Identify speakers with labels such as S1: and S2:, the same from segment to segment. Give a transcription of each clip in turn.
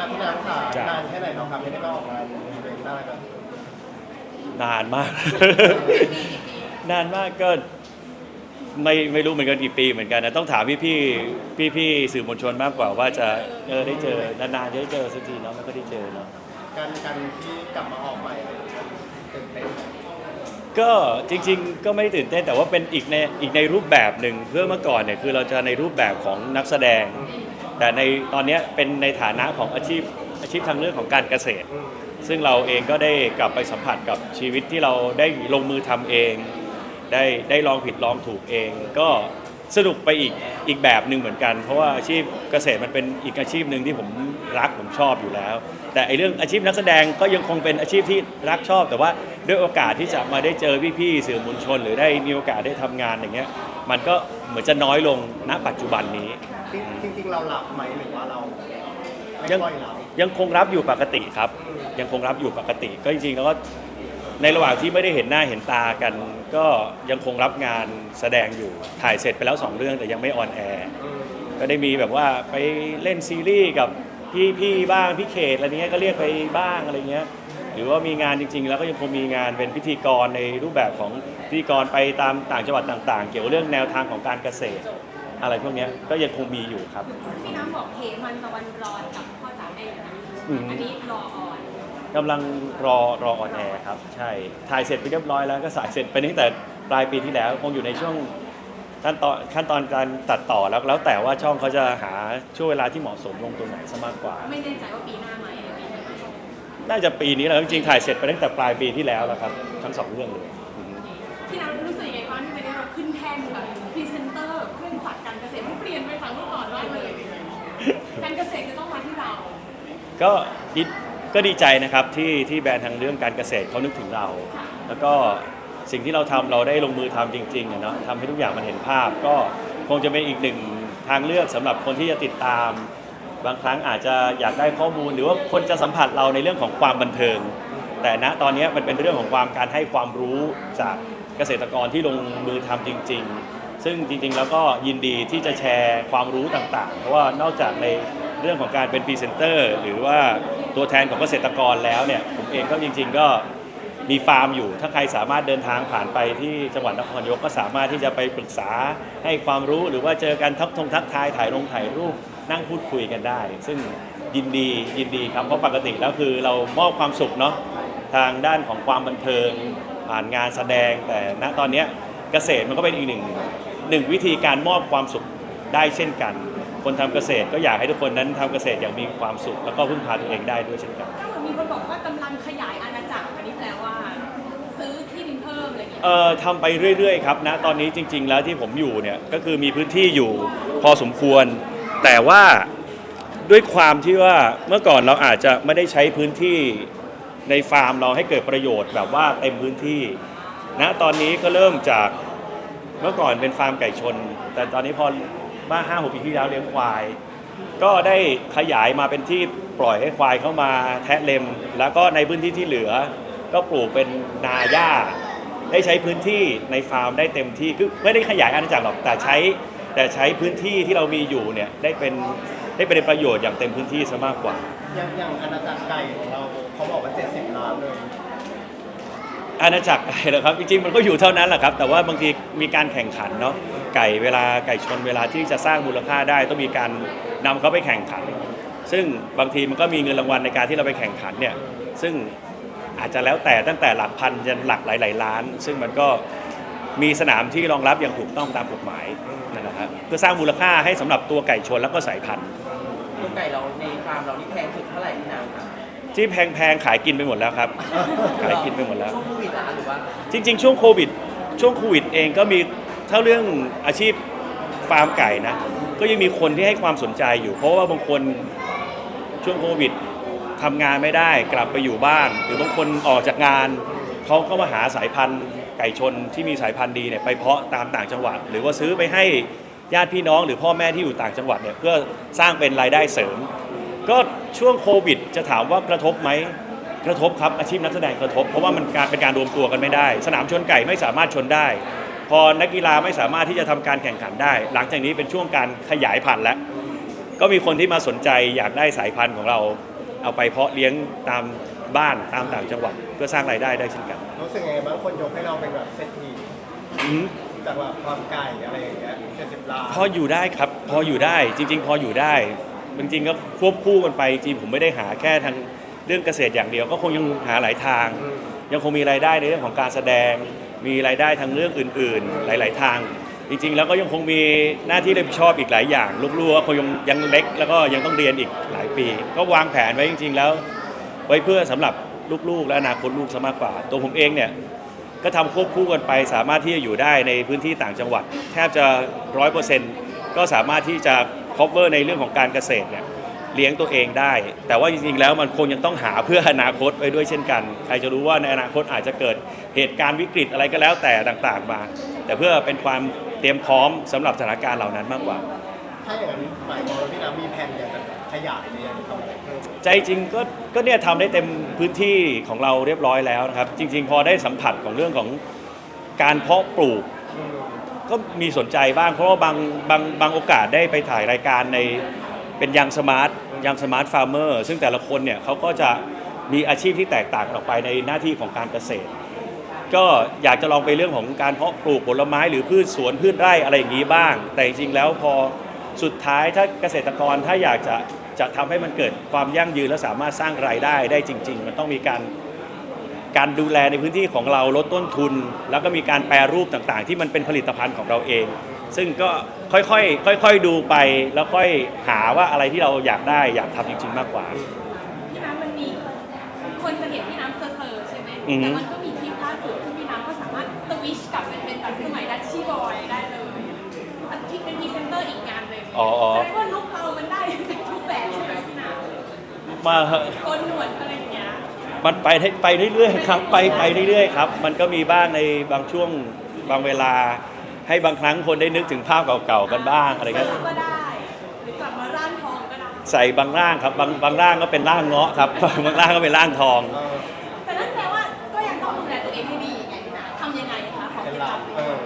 S1: อะพี่น้ำค่ะ
S2: จ้ะ
S1: นานแค่ไหนเนาะครับไม่ได้มาออกงานอีเวนต์อะไรกัน
S2: นานมาก นานมากก็ไม่ไม่รู้เหมือนกันกี่ปีเหมือนกันนะต้องถามพี่พี่พี่พี่ๆสื่อมวลชนมากกว่าว่าจะเออได้เจอนานๆจะได้เจอสักทีเนาะไม่ก็ได้เจอเนาะ
S1: การการที่กลับมาออกใหม่อะไรอย่างเงี้ยตื่นเต้นไหม
S2: ก็จริงๆ ก็ไม่ได้ตื่นเต้นแต่ว่าเป็นอีกในอีกในรูปแบบหนึ่งเพื่อเมื่อก่อนเนี่ยคือเราจะในรูปแบบของนักแสดง แต่ในตอนเนี้ยเป็นในฐานะของอาชีพอาชีพทางเรื่องของการเกษตร
S1: อืม
S2: ซึ่งเราเองก็ได้กลับไปสัมผัสกับชีวิตที่เราได้ลงมือทำเอง ได้ได้ลองผิดลองถูกเอง ก็สนุกไปอีกอีกแบบหนึ่งเหมือนกัน เพราะว่าอาชีพเกษตรมันเป็นอีกอาชีพหนึ่งที่ผมรักผมชอบอยู่แล้ว แต่ไอเรื่องอาชีพนักแสดงก็ยังคงเป็นอาชีพที่รักชอบ แต่ว่าด้วยโอกาสที่จะมาได้เจอพี่ๆสื่อมวลชน หรือได้มีโอกาสได้ทำงานอย่างเงี้ยมันก็เหมือนจะน้อยลงณปัจจุบันนี้
S1: จริงจริงๆเราหลับไหมหรือว่าเราไม่
S2: ยัง
S1: ค่อยหลับ
S2: ยังคงรับอยู่ปกติครับ ยังคงรับอยู่ปกติ ก็จริงๆแล้วก็ในระหว่างที่ไม่ได้เห็นหน้าเห็นตากัน ก็ยังคงรับงานแสดงอยู่ถ่ายเสร็จไปแล้วสองเรื่องแต่ยังไม่ออนแอร์
S1: อืม
S2: ก็ได้มีแบบว่าไปเล่นซีรีส์กับพี่พี่ๆบ้างพี่เขตอะไรเงี้ยก็เรียกไปบ้างอะไรเงี้ย หรือว่ามีงานจริง ๆ แล้วก็ยังคงมีงานเป็นพิธีกรในรูปแบบของพิธีกรไปตามต่างจังหวัดต่าง ๆ เกี่ยวกับเรื่องแนวทางของการเกษตร อะไรพวกเนี้ยก็ยังคงมีอยู่ครับ
S3: พี่น้ำบอกเหมันตะวันรอนกับพ่อจ๋าแม่นะ
S2: อืม
S3: อันนี้รออ่อน
S2: กำลังรอรอออนแอร์ครับ ใช่ ถ่ายเสร็จไปเรียบร้อยแล้วก็สายเสร็จไปตั้งแต่ปลายปีที่แล้ว คงอยู่ในช่วงขั้นตอนขั้นตอนการตัดต่อแล้วแล้วแต่ว่าช่องเขาจะหาช่วงเวลาที่เหมาะสมลงตรงไหนซะมากกว่า
S3: ไม่แน่ใจว่าปีหน้าไหมหรือปีนี้ไหม
S2: น่าจะปีนี้แหละจริงๆถ่ายเสร็จไปตั้งแต่ปลายปีที่แล้วแล้วครับ ทั้งสองเรื่องเลย
S3: ก็
S2: ดีก็ดีใจนะครับที่ที่แบรนด์ทางเรื่องการเกษตรเขานึกถึงเรา แล้วก็สิ่งที่เราทำเราได้ลงมือทำจริงๆอะเนาะทำให้ทุกอย่างมันเห็นภาพ ก็คงจะเป็นอีกหนึ่งทางเลือกสำหรับคนที่จะติดตาม บางครั้งอาจจะอยากได้ข้อมูล หรือว่าคนจะสัมผัสเราในเรื่องของความบันเทิง แต่ณตอนนี้มันเป็นเรื่องของความการให้ความรู้จากเกษตรกรที่ลงมือทำจริง ๆ ซึ่งจริงๆแล้วก็ยินดีที่จะแชร์ความรู้ต่างๆ เพราะว่านอกจากใน เรื่องของการเป็นพรีเซนเตอร์ หรือว่าตัวแทนของเกษตรกรแล้วเนี่ยผมเองก็จริง ๆ ก็มีฟาร์มอยู่ ถ้าใครสามารถเดินทางผ่านไปที่จังหวัดนครนายกก็สามารถที่จะไปปรึกษาให้ความรู้หรือว่าเจอกันทักทงทักทายถ่ายลงถ่ายรูปนั่งพูดคุยกันได้ ซึ่งยินดียินดีครับเพราะปกติแล้วคือเรามอบความสุขเนาะทางด้านของความบันเทิงผ่านงานแสดง แต่ณตอนนี้เกษตรมันก็เป็นอีกหนึ่งหนึ่งวิธีการมอบความสุขได้เช่นกัน คนทำเกษตรก็อยากให้ทุกคนนั้นทำเกษตรอย่างมีความสุข แล้วก็พึ่งพาตัวเองได้ด้วยเช่นกัน
S3: ถ้ามีคนบอกว่ากำลังขยายอาณาจักรอันนี้แปลว่า ซื้อที่ดินเพิ่มอะไรอย่างเงี้ย
S2: เอ่อทำไปเรื่อยๆครับนะตอนนี้จริง ๆ แล้วที่ผมอยู่เนี่ยก็คือมีพื้นที่อยู่พอสมควร แต่ว่าด้วยความที่ว่าเมื่อก่อนเราอาจจะไม่ได้ใช้พื้นที่ในฟาร์มเราให้เกิดประโยชน์แบบว่าเต็มพื้นที่นะตอนนี้ก็เริ่มจากเมื่อก่อนเป็นฟาร์มไก่ชน แต่ตอนนี้พอ มาห้าหกปีที่แล้วเลี้ยงควาย ก็ได้ขยายมาเป็นที่ปล่อยให้ควายเข้ามาแทะเล็ม แล้วก็ในพื้นที่ที่เหลือ ก็ปลูกเป็นนาหญ้า ได้ใช้พื้นที่ในฟาร์มได้เต็มที่คือไม่ได้ขยายอาณาจักรหรอกแต่ใช้ แต่ใช้พื้นที่ที่เรามีอยู่เนี่ยได้เป็นได้เป็นประโยชน์อย่างเต็มพื้นที่ซะมากกว่า
S1: อย่างอย่างอาณาจักรไก่ของเราเขาบอกว่า 70 ล้านเลย
S2: อาณาจักรไก่เหรอครับจริงๆมันก็อยู่เท่านั้นแหละครับ แต่ว่าบางทีมีการแข่งขันเนาะไก่เวลาไก่ชนเวลาที่จะสร้างมูลค่าได้ ต้องมีการนำเขาไปแข่งขัน ซึ่งบางทีมันก็มีเงินรางวัลในการที่เราไปแข่งขันเนี่ยซึ่งอาจจะแล้วแต่ตั้งแต่หลักพันจนหลักหลายๆล้าน ซึ่งมันก็มีสนามที่รองรับอย่างถูกต้องตามกฎหมายนั่นแหละครับเพื่อสร้างมูลค่าให้สำหรับตัวไก่ชนแล้วก็สายพันธุ์
S4: ตัวไก่เราในฟาร์มเรานี่แพงสุดเท่าไหร่พี่นางครับ
S2: ที่แพงๆขายกินไปหมดแล้วครับ ขายกินไปหมดแล้ว
S4: ช่วงโควิดเหรอหรือว่า
S2: จริง ๆ ช่วงโควิด ช่วงโควิดเองก็มีถ้าเรื่องอาชีพฟาร์มไก่นะ ก็ยังมีคนที่ให้ความสนใจอยู่ เพราะว่าบางคนช่วงโควิดทำงานไม่ได้กลับไปอยู่บ้าน หรือบางคนออกจากงานเขาก็มาหาสายพันธุ์ไก่ชนที่มีสายพันธุ์ดีเนี่ยไปเพาะตามต่างจังหวัด หรือว่าซื้อไปให้ญาติพี่น้องหรือพ่อแม่ที่อยู่ต่างจังหวัดเนี่ยเพื่อสร้างเป็นรายได้เสริม ก็ช่วงโควิด จะถามว่ากระทบไหมกระทบครับอาชีพนักแสดงกระทบ เพราะว่ามันการเป็นการรวมตัวกันไม่ได้ สนามชนไก่ไม่สามารถชนได้ พอนักกีฬาไม่สามารถที่จะทำการแข่งขันได้ หลังจากนี้เป็นช่วงการขยายพันธุ์แล้ว ก็มีคนที่มาสนใจอยากได้สายพันธุ์ของเรา เอาไปเพาะเลี้ยงตามบ้านตามต่างจังหวัดเพื่อสร้างรายได้ได้เช่นกัน
S1: รู้สึกไงบางคนยกให้เราเป็นแบบเศรษฐี
S2: อืม
S1: จากแบบความไก่อะไรอย่างเงี้ยเจ็ดสิบล้าน
S2: พออยู่ได้ครับ พออยู่ได้จริง ๆ พออยู่ได้ จริงๆก็ควบคู่กันไปจริงผมไม่ได้หาแค่ทางเรื่องเกษตรอย่างเดียว ก็คงยังหาหลายทาง ยังคงมีรายได้ในเรื่องของการแสดง มีรายได้ทางเรื่องอื่น ๆ หลาย ๆ ทาง จริง ๆ แล้วก็ยังคงมีหน้าที่รับผิดชอบอีกหลายอย่างลูกๆก็คงยังยังเล็ก แล้วก็ยังต้องเรียนอีกหลายปี ก็วางแผนไว้จริง ๆ แล้ว ไว้เพื่อสำหรับลูกๆ และอนาคตลูกซะมากกว่า ตัวผมเองเนี่ยก็ทำควบคู่กันไป สามารถที่จะอยู่ได้ในพื้นที่ต่างจังหวัด แทบจะร้อยเปอร์เซ็นต์ก็สามารถที่จะ cover ในเรื่องของการเกษตรเนี่ยเลี้ยงตัวเองได้ แต่ว่าจริงๆแล้วมันคงยังต้องหาเพื่ออนาคตไว้ด้วยเช่นกัน ใครจะรู้ว่าในอนาคตอาจจะเกิดเหตุการณ์วิกฤตอะไรก็แล้วแต่ต่างๆมา แต่เพื่อเป็นความเตรียมพร้อมสำหรับสถานการณ์เหล่านั้นมากกว่า
S1: ถ้าอย่างนั้นหมายความว่าพี่น้ำมีแผนอยากจะขยายหรืออยากจะทำอะไรเพิ่ม
S2: ใจจริงก็ก็เนี่ยทำได้เต็มพื้นที่ของเราเรียบร้อยแล้วนะครับ จริง ๆ พอได้สัมผัสของเรื่องของการเพาะปลูก
S1: อืม
S2: ก็มีสนใจบ้าง เพราะว่าบางบางบางโอกาสได้ไปถ่ายรายการในเป็นยังสมาร์ทยังสมาร์ทฟาร์มเมอร์ซึ่งแต่ละคนเนี่ยเขาก็จะมีอาชีพที่แตกต่างออกไปในหน้าที่ของการเกษตร ก็อยากจะลองไปเรื่องของการเพาะปลูกผลไม้หรือพืชสวนพืชไร่อะไรอย่างนี้บ้าง แต่จริงๆแล้วพอสุดท้ายถ้าเกษตรกรถ้าอยากจะจะทำให้มันเกิดความยั่งยืนและสามารถสร้างรายได้ได้จริง ๆ มันต้องมีการ การดูแลในพื้นที่ของเราลดต้นทุน แล้วก็มีการแปรรูปต่างๆ ที่มันเป็นผลิตภัณฑ์ของเราเอง ซึ่งก็ค่อยๆค่อยๆดูไปแล้วค่อยหาว่าอะไรที่เราอยากได้อยากทำจริงๆมากกว่า
S3: พี่น้ำมันมีคนจะเห็นพี่น้ำเซอร์ๆใช่ไหม
S2: อือฮึ
S3: แต่มันก็มีคลิปล่าสุดที่พี่น้ำก็สามารถสวิชกลับไปเป็นแบบสมัยดัชชี่บอยได้เลยอันที่เป็นพรีเซนเตอร์อีกงานเลย
S2: อ๋ออ๋อ
S3: แสดงว่าลุคเรามันได้ทุกแบบใช่ไหมพี่น้
S2: มาำ
S3: โกนหนว
S2: มันไปได้ไปเรื่อยๆครับไปไปเรื่อยๆครับมันก็มีบ้างในบางช่วงบางเวลา ให้บางครั้งคนได้นึกถึงภาพเก่าๆกันบ้างอะไร
S3: เซ
S2: ก็
S3: อร์ก็ได้ หรือกลับมาร่างทองก็ได้
S2: ใส่บางร่างครับบางบางร่างก็เป็นร่างเงาะครับ บางร่างก็เป็นร่างทอง
S1: เออ
S3: แต่นั่นแปลว่าก็ยังต้องดูแลตัวเองให้ดีไงพี่น้ำทำยังไงคะของ
S1: เป็น
S3: พี่
S1: หลัก
S3: น้ำ
S1: เออ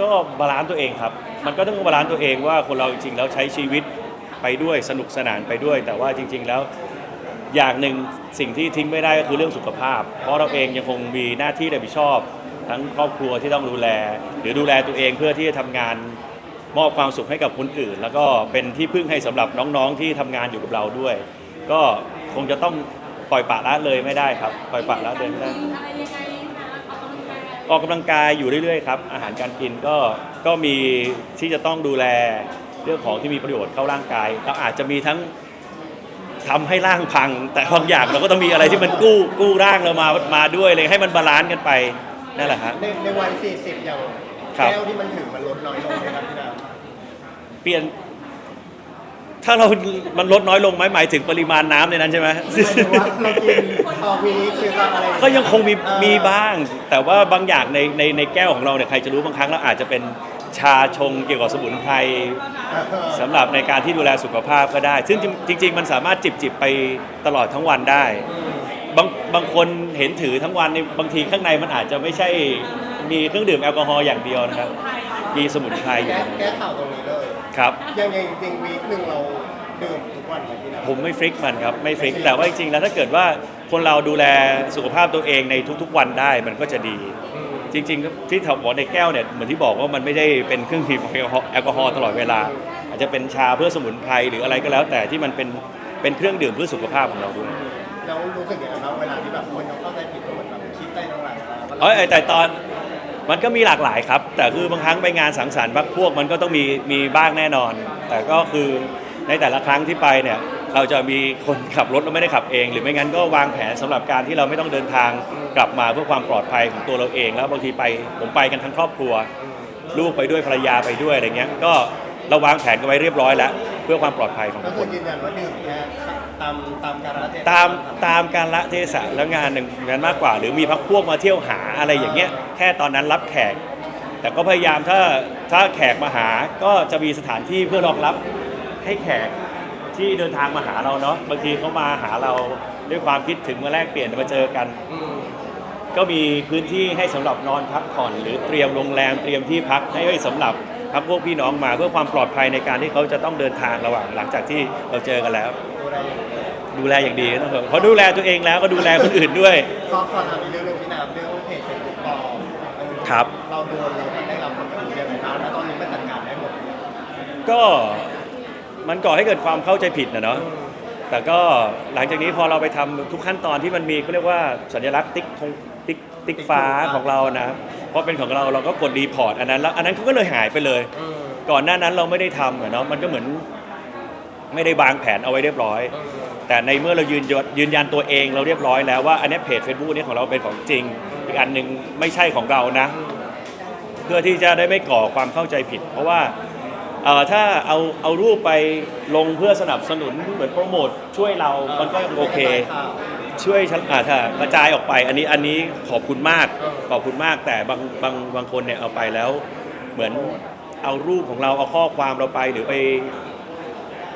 S2: ก็บาลานซ์ตัวเองครับ มันก็ต้องบาลานซ์ตัวเองว่าคนเราจริงๆแล้วใช้ชีวิตไปด้วยสนุกสนานไปด้วย แต่ว่าจริง ๆ แล้ว อย่างหนึ่งสิ่งที่ทิ้งไม่ได้ก็คือเรื่องสุขภาพ เพราะเราเองยังคงมีหน้าที่รับผิดชอบ ทั้งครอบครัวที่ต้องดูแล หรือดูแลตัวเองเพื่อที่จะทำงานมอบความสุขให้กับคนอื่น แล้วก็เป็นที่พึ่งให้สำหรับน้องๆที่ทำงานอยู่กับเราด้วย ก็คงจะต้องปล่อยปละละเลยไม่ได้ครับ ปล่อยปละละเลยไม่ได้
S3: ออกกำลังกาย
S2: ออกกำลังกายอยู่เรื่อยๆครับ อาหารการกินก็ก็มีที่จะต้องดูแลเรื่องของที่มีประโยชน์เข้าร่างกายเราอาจจะมีทั้ง ทำให้ร่างพัง แต่บางอย่างเราก็ต้องมีอะไรที่มันกู้กู้ร่างเรามามาด้วยเลยให้มันบาลานซ์กันไปนั่นแหละฮะ
S1: ในในวัย40อย่าง
S2: ครับ
S1: แก้วที่มันถือมันลดน้อยลงไหมครับพี่น้ำ
S2: เปลี่ยน ถ้าเรา มันลดน้อยลงไหมหมายถึงปริมาณน้ำในนั้นใช่ไหม
S1: หมายถึงว่าเรากินออกมินิหรือว่าอะไร
S2: ก็ยังคงมี
S1: เออ
S2: มีบ้าง แต่ว่าบางอย่างในในในแก้วของเราเนี่ยใครจะรู้บางครั้งเราอาจจะเป็น ชาชงเกี่ยวกับสมุนไพร
S1: เออ
S2: สำหรับในการที่ดูแลสุขภาพก็ได้ ซึ่งจริง ๆ มันสามารถจิบจิบไปตลอดทั้งวันได้บางบางคนเห็นถือทั้งวันในบางทีข้างในมันอาจจะไม่ใช่มีเครื่องดื่มแอลกอฮอล์อย่างเดียวนะครับ
S3: ไทย
S2: มีสมุนไพรอยู่
S1: แก้แก้ข่าวตรงนี้เลย
S2: ครับ
S1: ยังไงจริงๆวีคหนึ่งเราดื่มทุกวันไหมพี่น้ำ
S2: ผมไม่ฟริกมันครับไม่ฟริกแต่ว่าจริงๆแล้วถ้าเกิดว่าคนเราดูแลสุขภาพตัวเองในทุกๆวันได้มันก็จะดี
S1: อืม
S2: จริง ๆ ที่ถบอกในแก้วเนี่ยเหมือนที่บอกว่ามันไม่ได้เป็นเครื่องดื่มแอลกอฮอล์ตลอดเวลา อาจจะเป็นชาเพื่อสมุนไพรหรืออะไรก็แล้ว แต่ที่มันเป็นเป็นเครื่องดื่มเพื่อสุขภาพของเราด้วย
S1: แล้วรู้สึกยังไงบ้างเวลาที่แบบคนเขาเข้าใจผิดว่าเหมือนแบบคิดได้ตรงหลังมา
S2: เอ้ยแต่ตอนมันก็มีหลากหลายครับ แต่คือบางครั้งไปงานสังสรรค์พักพวกมันก็ต้องมีมีบ้างแน่นอน แต่ก็คือในแต่ละครั้งที่ไปเนี่ย เราจะมีคนขับรถแล้วไม่ได้ขับเอง หรือไม่งั้นก็วางแผนสำหรับการที่เราไม่ต้องเดินทางกลับมาเพื่อความปลอดภัยของตัวเราเอง แล้วบางทีไปผมไปกันทั้งครอบครัว ลูกไปด้วยภรรยาไปด้วยอะไรเงี้ยก็เราวางแผนกันไว้เรียบร้อยแล้ว เพื่อความปลอดภัยของ
S1: ก็
S2: ทุก
S1: คือนยืนยันว่าดื่มแค่ตามตามการละเทศะ
S2: ตามตามการละเทศะแล้วงานหนึ่งนั้นมากกว่า หรือมีพักพวกมาเที่ยวหาอะไรอย่างเงี้ยแค่ตอนนั้นรับแขก แต่ก็พยายามถ้าถ้าแขกมาหาก็จะมีสถานที่เพื่อรองรับให้แขก ที่เดินทางมาหาเราเนาะบางทีเขามาหาเราด้วยความคิดถึงมาแลกเปลี่ยนมาเจอกัน
S1: อืม
S2: ก็มีพื้นที่ให้สำหรับนอนพักผ่อน หรือเตรียมโรงแรมเตรียมที่พักให้ไว้สำหรับพักพวกพี่น้องมาเพื่อความปลอดภัยในการที่เขาจะต้องเดินทางระหว่างหลังจากที่เราเจอกันแล้ว
S1: ดูอะไรอย่างเงี้ย
S2: ดดูแลอย่างดีต้องเพราะดูแลตัวเองแล้วก็ดูแลคนอื่นด้วย
S1: ก็ขอถามอีกเรื่องหนึงพี่น้ำเรื่องเพจเฟซบุ๊กปลอมเออ
S2: ครับ
S1: เราโดนเราได้รับผลกระทบยังไงบ้างแล้วตอนนี้มันจัดการได้หมดหรือยัง
S2: ก็ มันก่อให้เกิดความเข้าใจผิดนะเนาะแต่ก็หลังจากนี้พอเราไปทำทุกขั้นตอนที่มันมีเขาเรียกว่าสัญลักษณ์ติ๊กธงติ๊กติ๊กฟ้าของเรานะเพราะเป็นของเราเราก็กดรีพอร์ตอันนั้นแล้วอันนั้นเขาก็เลยหายไปเลย
S1: เออ
S2: ก่อนหน้านั้นเราไม่ได้ทำอะเนาะมันก็เหมือนไม่ได้วางแผนเอาไว้เรียบร้อย
S1: เออ
S2: แต่ในเมื่อเรายืนยันยืนยันตัวเองเราเรียบร้อยแล้วว่าอันนี้เพจ Facebook นี้ของเราเป็นของจริง อีกอันหนึ่งไม่ใช่ของเรานะ เพื่อที่จะได้ไม่ก่อความเข้าใจผิด เพราะว่า เอ่อถ้าเอาเอารูปไปลงเพื่อสนับสนุนเหมือนโปรโมทช่วยเรามันก็โอเค ช่วยฉันอ่าถ้ากระจายออกไป อันนี้อันนี้ขอบคุณมาก
S1: เออ
S2: ขอบคุณมาก แต่บางบางบางคนเนี่ยเอาไปแล้ว เหมือนเอารูปของเราเอาข้อความเราไปหรือไป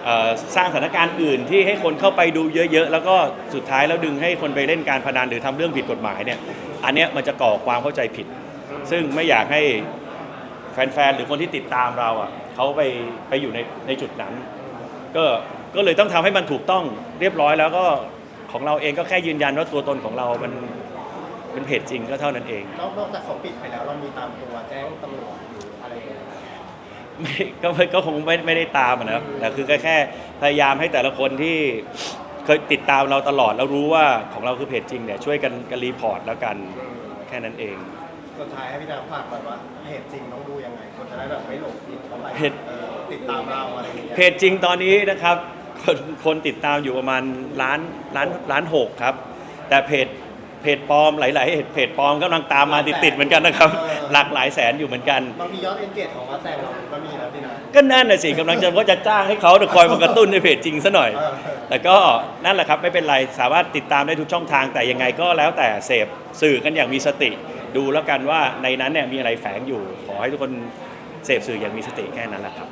S2: เอ่อสร้างสถานการณ์อื่นที่ให้คนเข้าไปดูเยอะๆ แล้วก็สุดท้ายแล้วดึงให้คนไปเล่นการพนันหรือทำเรื่องผิดกฎหมายเนี่ย อันเนี้ยมันจะก่อความเข้าใจผิด ซึ่งไม่อยากให้แฟนๆ หรือคนที่ติดตามเราอะเขาไปไปอยู่ในในจุดนั้น ก็ก็เลยต้องทำให้มันถูกต้องเรียบร้อยแล้วก็ของเราเองก็แค่ยืนยันว่าตัวตนของเรา มันเป็นเพจจริงก็เท่านั้นเอง
S1: นอกนอกจากเขาปิดไปแล้วเรามีตามตัวแจ้งตำรวจหรืออะไรอย่างเงี้ย
S2: ไม่ก็ไม่ก็คงไม่ไม่ได้ตามอะนะแต่คือก็แค่พยายามให้แต่ละคนที่เคยติดตามเราตลอดแล้วรู้ว่าของเราคือเพจจริงเนี่ยช่วยกันกันรีพอร์ตแล้วกันแค่นั้นเอง
S1: สุดท้ายให้พี่น้ำฝากก่อนว่าเพจจริงต้องดูยังไงคนจะได้แบบไม่หลงผิดเท่าไหร่
S2: เพจ
S1: เออติดตามเราอะไรอย่างเงี้ย
S2: เพจจริงตอนนี้นะครับคนคนติดตามอยู่ประมาณล้านล้านล้านหกครับ แต่เพจเพจปลอมหลายๆเพจปลอมกำลังตามมาติดๆเหมือนกันนะครับ หลากหลายแสนอยู่เหมือนกัน
S1: บางทียอดเอนเกจของวัดแซงเราก็มีนะพี่นะ
S2: ก็นั่นน่ะสิกำลังจะว่าจะจ้างให้เขาคอยมากระตุ้นในเพจจริงซะหน่อย
S1: เออ
S2: แต่ก็นั่นแหละครับไม่เป็นไรสามารถติดตามได้ทุกช่องทางแต่ยังไงก็แล้วแต่เสพสื่อกันอย่างมีสติ ดูแล้วกันว่าในนั้นเนี่ยมีอะไรแฝงอยู่ ขอให้ทุกคนเสพสื่ออย่างมีสติแค่นั้นแหละครับ